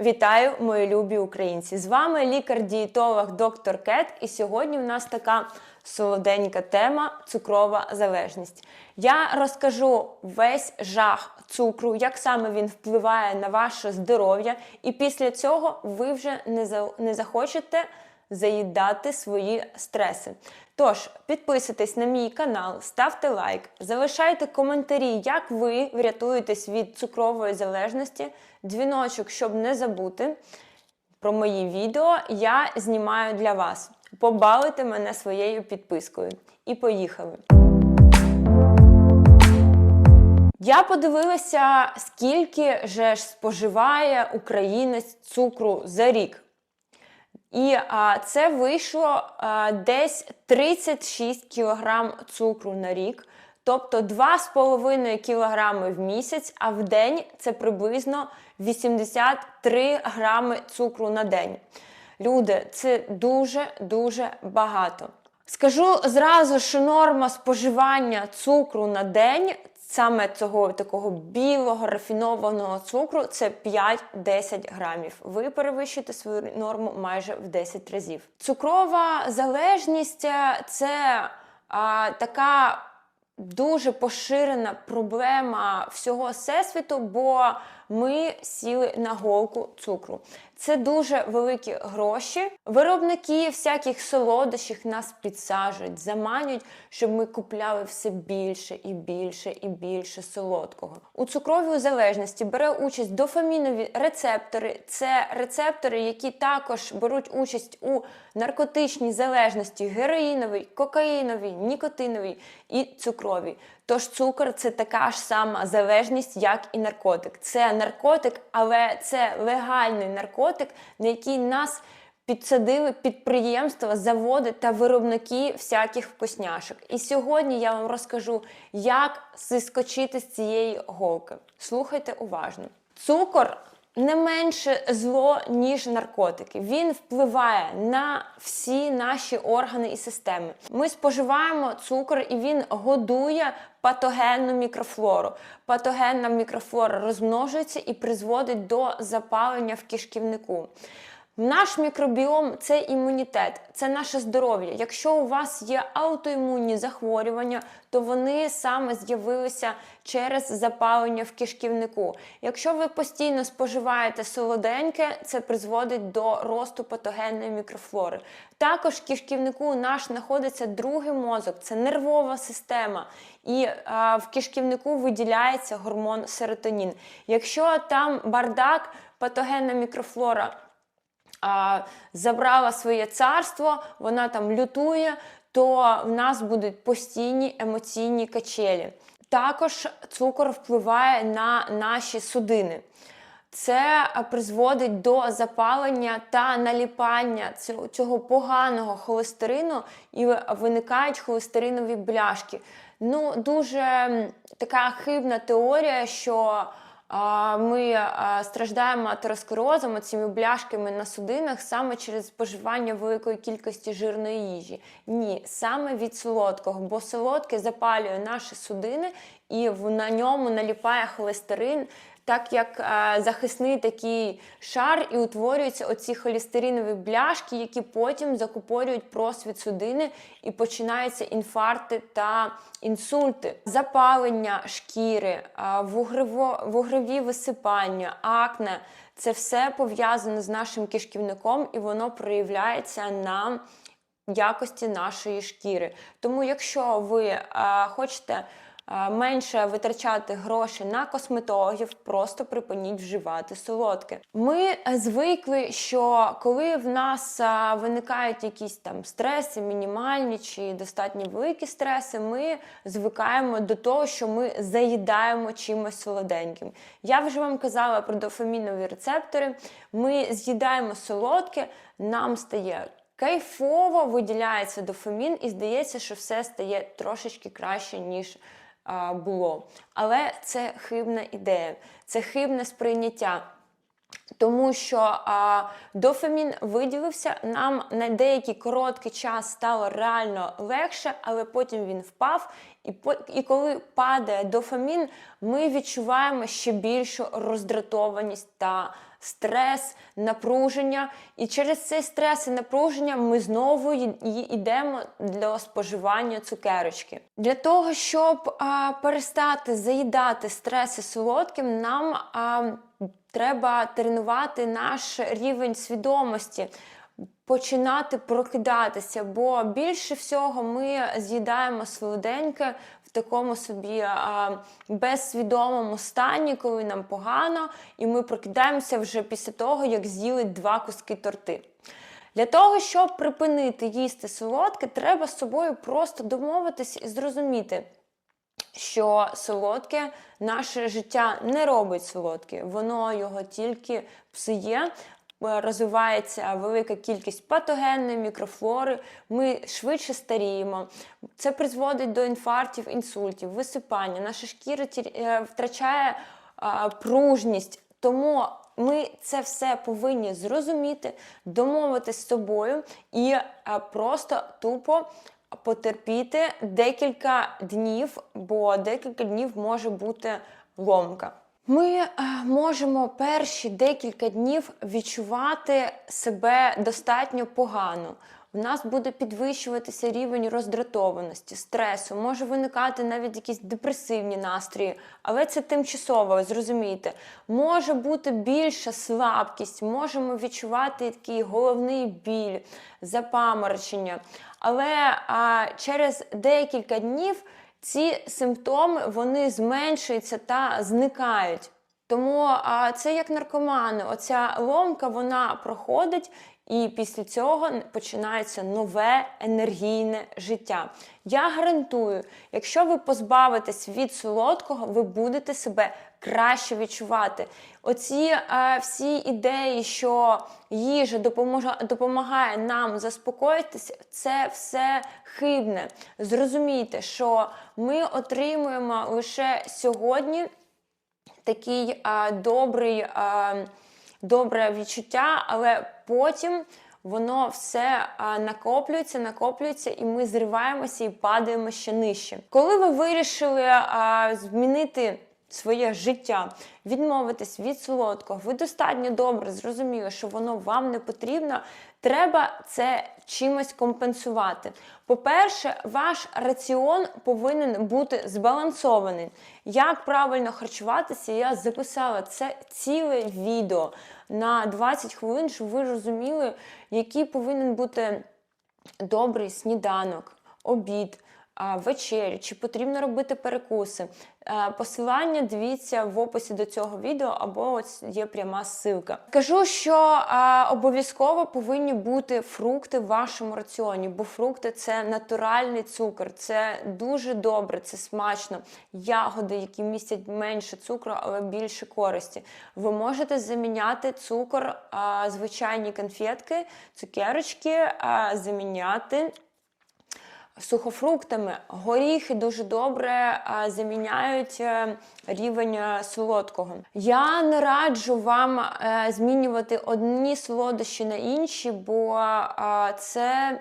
Вітаю, мої любі українці! З вами лікар-дієтолог доктор Кет, і сьогодні в нас така солоденька тема цукрова залежність. Я розкажу весь жах цукру, як саме він впливає на ваше здоров'я, і після цього ви вже не, за... не захочете заїдати свої стреси. Тож, підписуйтесь на мій канал, ставте лайк, залишайте коментарі, як ви врятуєтесь від цукрової залежності, дзвіночок, щоб не забути про мої відео, я знімаю для вас. Побалуйте мене своєю підпискою. І поїхали! Я подивилася, скільки же ж споживає українець цукру за рік. І а, це вийшло а, десь 36 кг цукру на рік, тобто 2,5 кг в місяць, а в день це приблизно 83 грами цукру на день. Люди, це дуже-дуже багато. Скажу зразу, що норма споживання цукру на день, саме цього такого білого рафінованого цукру, це 5-10 грамів. Ви перевищуєте свою норму майже в 10 разів. Цукрова залежність е, це а, така дуже поширена проблема всього всесвіту, бо ми сіли на голку цукру. Це дуже великі гроші. Виробники всяких солодощів нас підсаджують, заманюють, щоб ми купляли все більше і більше і більше солодкого. У цукровій залежності бере участь дофамінові рецептори. Це рецептори, які також беруть участь у наркотичній залежності героїновій, кокаїновій, нікотиновій і цукровій. Тож цукор це така ж сама залежність, як і наркотик. Це наркотик, але це легальний наркотик, на який нас підсадили підприємства, заводи та виробники всяких вкусняшок. І сьогодні я вам розкажу, як зіскочити з цієї голки. Слухайте уважно. Цукор не менше зло, ніж наркотики. Він впливає на всі наші органи і системи. Ми споживаємо цукор, і він годує патогенну мікрофлору. Патогенна мікрофлора розмножується і призводить до запалення в кишківнику. Наш мікробіом це імунітет, це наше здоров'я. Якщо у вас є аутоімунні захворювання, то вони саме з'явилися через запалення в кишківнику. Якщо ви постійно споживаєте солоденьке, це призводить до росту патогенної мікрофлори. Також в кишківнику наш знаходиться другий мозок, це нервова система. І а, в кишківнику виділяється гормон серотонін. Якщо там бардак, патогенна мікрофлора а, забрала своє царство, вона там лютує, то в нас будуть постійні емоційні качелі. Також цукор впливає на наші судини. Це призводить до запалення та наліпання цього поганого холестерину і виникають холестеринові бляшки. Ну, дуже така хибна теорія, що ми страждаємо атеросклерозом, цими бляшками на судинах саме через споживання великої кількості жирної їжі. Ні, саме від солодкого, бо солодке запалює наші судини і на ньому наліпає холестерин. Так як е, захисний такий шар і утворюються оці холестеринові бляшки, які потім закупорюють просвіт судини і починаються інфаркти та інсульти, запалення шкіри, е, вугрево, вугрові висипання, акне це все пов'язано з нашим кишківником і воно проявляється на якості нашої шкіри. Тому, якщо ви е, хочете менше витрачати гроші на косметологів, просто припиніть вживати солодке. Ми звикли, що коли в нас виникають якісь там стреси, мінімальні чи достатньо великі стреси, ми звикаємо до того, що ми заїдаємо чимось солоденьким. Я вже вам казала про дофамінові рецептори. Ми з'їдаємо солодке, нам стає. Кайфово виділяється дофамін, і здається, що все стає трошечки краще, ніж було. Але це хибна ідея, це хибне сприйняття. Тому що а, дофамін виділився, нам на деякий короткий час стало реально легше, але потім він впав. І і коли падає дофамін, ми відчуваємо ще більшу роздратованість та стрес, напруження. І через цей стрес і напруження ми знову йдемо для споживання цукерочки. Для того, щоб а, перестати заїдати стрес солодким, нам а, треба тренувати наш рівень свідомості. Починати прокидатися, бо більше всього ми з'їдаємо солоденьке в такому собі а, безсвідомому стані, коли нам погано, і ми прокидаємося вже після того, як з'їли два куски торти. Для того, щоб припинити їсти солодке, треба з собою просто домовитись і зрозуміти, що солодке наше життя не робить солодке, воно його тільки псує. Е, Розвивається велика кількість патогенної мікрофлори, ми швидше старіємо. Це призводить до інфарктів, інсультів, висипання. Наша шкіра е, втрачає пружність. Тому ми це все повинні зрозуміти, домовитися з собою і просто тупо потерпіти декілька днів, бо декілька днів може бути ломка. Ми е, можемо перші декілька днів відчувати себе достатньо погано. У нас буде підвищуватися рівень роздратованості, стресу, може виникати навіть якісь депресивні настрої, але це тимчасово, зрозумійте. Може бути більша слабкість, можемо відчувати такий головний біль, запаморочення. Але а, через декілька днів ці симптоми вони зменшуються та зникають. Тому а, це як наркомани. Оця ломка вона проходить, і після цього починається нове енергійне життя. Я гарантую, якщо ви позбавитесь від солодкого, ви будете себе краще відчувати. Оці е, всі ідеї, що їжа допоможе, допомагає нам заспокоїтися, це все хибне. Зрозумійте, що ми отримуємо лише сьогодні такий а, добрий, а, добре відчуття, але потім воно все накоплюється, накоплюється, і ми зриваємося і падаємо ще нижче. Коли ви вирішили змінити своє життя, відмовитись від солодкого, ви достатньо добре зрозуміли, що воно вам не потрібно, треба це чимось компенсувати. По-перше, ваш раціон повинен бути збалансований. Як правильно харчуватися, я записала це ціле відео на 20 хвилин, щоб ви розуміли, який повинен бути добрий сніданок, обід. Вечерю, чи потрібно робити перекуси. Е, Посилання дивіться в описі до цього відео, або ось є пряма ссылка. Кажу, що а, обов'язково повинні бути фрукти в вашому раціоні, бо фрукти це натуральний цукор, це дуже добре, це смачно. Ягоди, які містять менше цукру, але більше користі. Ви можете заміняти цукор, а, звичайні конфетки, цукерочки, заміняти сухофруктами. Горіхи дуже добре заміняють е, рівень е, солодкого. Я не раджу вам е, змінювати одні солодощі на інші, бо це.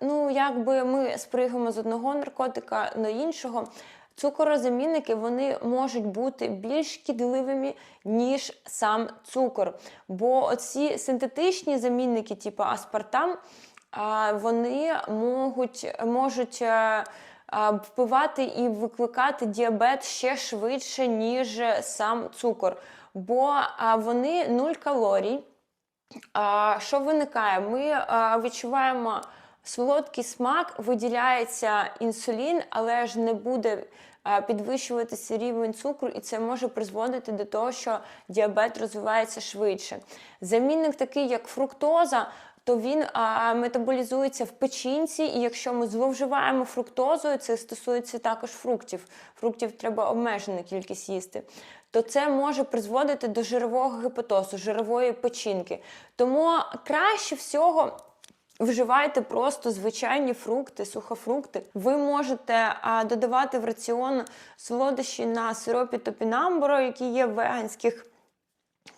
Ну, якби ми спригаємо з одного наркотика на іншого. Цукорозамінники вони можуть бути більш шкідливими, ніж сам цукор. Бо оці синтетичні замінники, типу аспартам, вони можуть, можуть е, впливати і викликати діабет ще швидше, ніж сам цукор. Бо вони нуль калорій. Що виникає? Ми відчуваємо солодкий смак, виділяється інсулін, але ж не буде підвищуватися рівень цукру, і це може призводити до того, що діабет розвивається швидше. Замінник такий, як фруктоза. То він а, метаболізується в печінці, і якщо ми зловживаємо фруктозою, це стосується також фруктів. Фруктів треба обмежену кількість їсти. То це може призводити до жирового гепатозу, жирової печінки. Тому краще всього Вживайте просто звичайні фрукти, сухофрукти. Ви можете а, додавати в раціон солодощі на сиропі топінамбуро, які є в веганських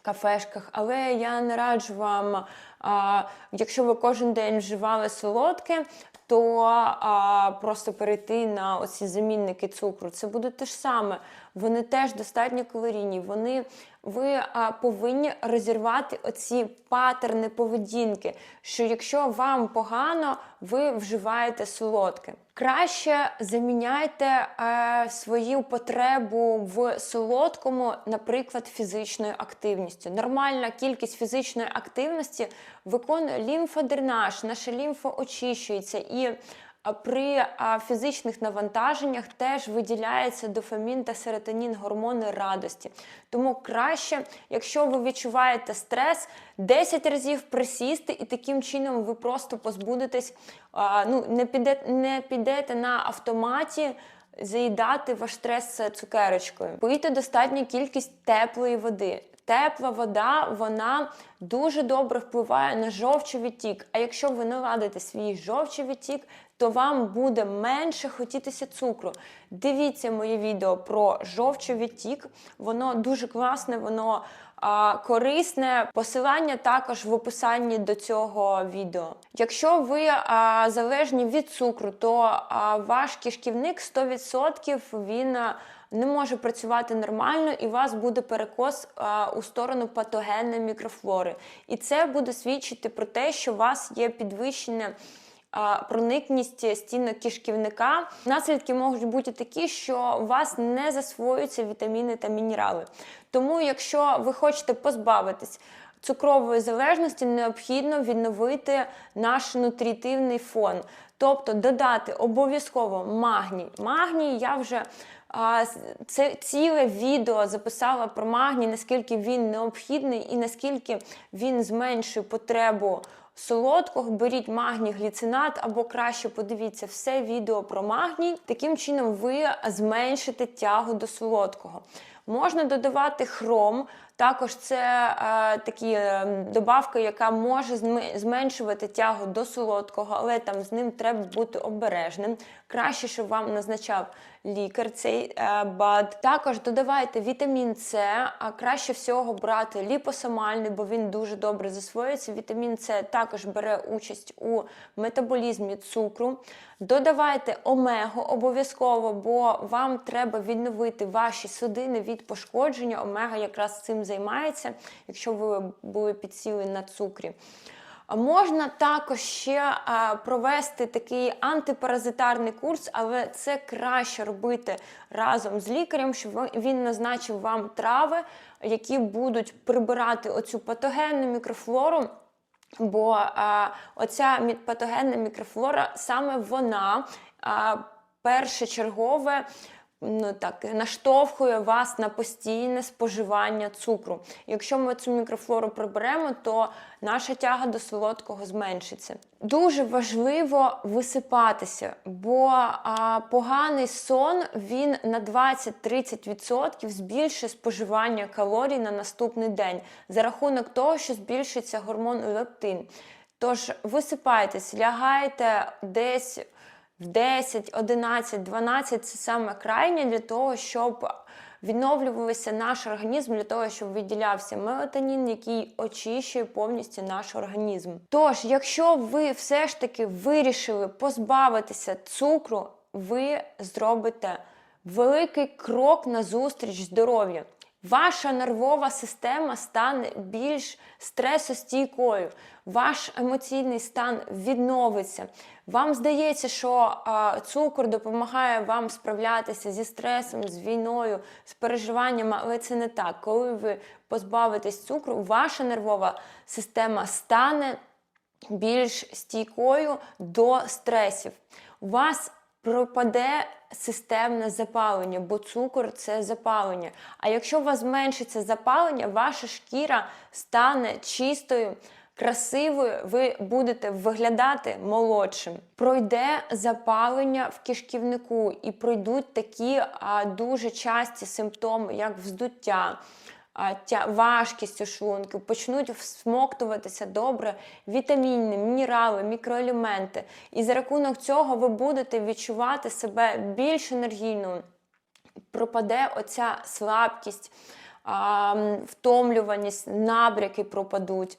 кафешках, але я не раджу вам, а, якщо ви кожен день вживали солодке, то а, просто перейти на оці замінники цукру. Це буде те ж саме. Вони теж достатньо калорійні, вони ви а, повинні розірвати оці патерни поведінки, що якщо вам погано, ви вживаєте солодке. Краще заміняйте е, свою потребу в солодкому, наприклад, фізичною активністю. Нормальна кількість фізичної активності виконує лімфодренаж, наша лімфа очищується і при фізичних навантаженнях теж виділяється дофамін та серотонін, гормони радості. Тому краще, якщо ви відчуваєте стрес, 10 разів присісти, і таким чином ви просто позбудетесь, ну, не, піде, не підете на автоматі. Заїдати ваш стрес цукерочкою, пийте достатню кількість теплої води. Тепла вода вона дуже добре впливає на жовчовідтік. А якщо ви наладите свій жовчовідтік, то вам буде менше хотітися цукру. Дивіться моє відео про жовчовідтік. Воно дуже класне, воно а, корисне. Посилання також в описанні до цього відео. Якщо ви а, залежні від цукру, то а, ваш кишківник 100% він. а, не може працювати нормально, і у вас буде перекос а, у сторону патогенної мікрофлори. І це буде свідчити про те, що у вас є підвищення проникність стінок кишківника. Наслідки можуть бути такі, що у вас не засвоюються вітаміни та мінерали. Тому, якщо ви хочете позбавитись цукрової залежності, необхідно відновити наш нутрітивний фон. Тобто додати обов'язково магній. Магній я вже це ціле відео записала про магній, наскільки він необхідний і наскільки він зменшує потребу солодкого. Беріть магній гліцинат або краще подивіться все відео про магній. Таким чином ви зменшите тягу до солодкого. Можна додавати хром. Також це е, такі е, добавка, яка може зменшувати тягу до солодкого, але там з ним треба бути обережним. Краще, щоб вам назначав лікар цей е, БАД. Також додавайте вітамін С, а краще всього брати ліпосомальний, бо він дуже добре засвоюється. Вітамін С також бере участь у метаболізмі цукру. Додавайте омегу обов'язково, бо вам треба відновити ваші судини від пошкодження. Омега якраз цим займається, якщо ви були підсіли на цукрі. Можна також ще провести такий антипаразитарний курс, але це краще робити разом з лікарем, щоб він назначив вам трави, які будуть прибирати оцю патогенну мікрофлору. Бо а, оця патогенна мікрофлора саме вона а, першочергове ну так наштовхує вас на постійне споживання цукру. Якщо ми цю мікрофлору приберемо, то наша тяга до солодкого зменшиться. Дуже важливо висипатися, бо а, поганий сон він на 20-30% збільшує споживання калорій на наступний день за рахунок того, що збільшується гормон лептин. Тож висипайтесь, лягайте десь в 10, 11, 12 це саме крайнє для того, щоб відновлювався наш організм, для того, щоб виділявся мелатонін, який очищує повністю наш організм. Тож, якщо ви все ж таки вирішили позбавитися цукру, ви зробите великий крок на зустріч здоров'ю. Ваша нервова система стане більш стресостійкою, ваш емоційний стан відновиться. Вам здається, що а, цукор допомагає вам справлятися зі стресом, з війною, з переживаннями, але це не так. Коли ви позбавитесь цукру, ваша нервова система стане більш стійкою до стресів. У вас пропаде системне запалення, бо цукор це запалення. А якщо у вас зменшиться запалення, ваша шкіра стане чистою. Красивою ви будете виглядати молодшим. Пройде запалення в кишківнику, і пройдуть такі а, дуже часті симптоми, як вздуття, важкість у шлунку, почнуть всмоктуватися добре вітаміни, мінерали, мікроелементи. І за рахунок цього ви будете відчувати себе більш енергійно. Пропаде оця слабкість, втомлюваність, набряки пропадуть.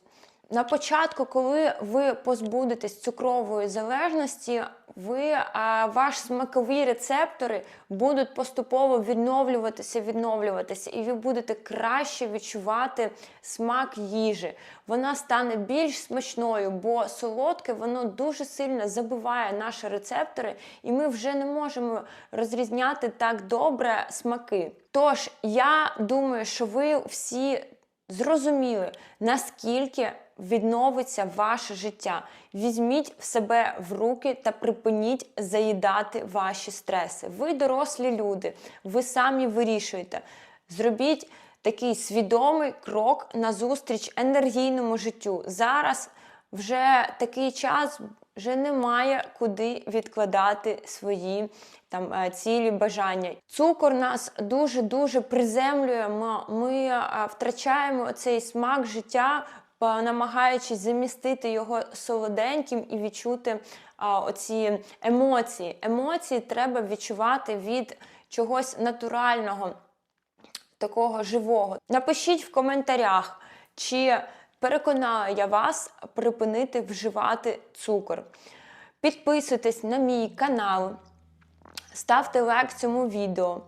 На початку, коли ви позбудетесь цукрової залежності, ви, а, ваш смакові рецептори будуть поступово відновлюватися, відновлюватися, і ви будете краще відчувати смак їжі. Вона стане більш смачною, бо солодке воно дуже сильно забиває наші рецептори, і ми вже не можемо розрізняти так добре смаки. Тож я думаю, що ви всі зрозуміли, наскільки відновиться ваше життя. Візьміть в себе в руки та припиніть заїдати ваші стреси. Ви дорослі люди, ви самі вирішуєте. Зробіть такий свідомий крок назустріч енергійному життю. Зараз вже такий час. Вже немає куди відкладати свої там е, цілі бажання. Цукор нас дуже дуже приземлює. Ми, ми е, втрачаємо цей смак життя, намагаючись замістити його солоденьким і відчути а, оці емоції. Емоції треба відчувати від чогось натурального такого живого. Напишіть в коментарях, чи переконаю я вас припинити вживати цукор. Підписуйтесь на мій канал, ставте лайк цьому відео,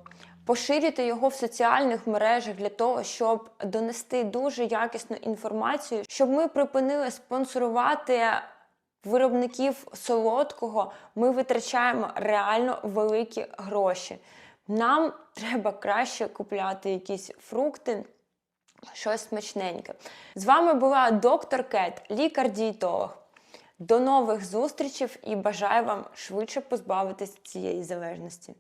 поширюйте його в соціальних мережах для того, щоб донести дуже якісну інформацію, щоб ми припинили спонсорувати виробників солодкого, ми витрачаємо реально великі гроші. Нам треба краще купляти якісь фрукти, щось смачненьке. З вами була доктор Кет, лікар-дієтолог. До нових зустрічей і бажаю вам швидше позбавитись цієї залежності.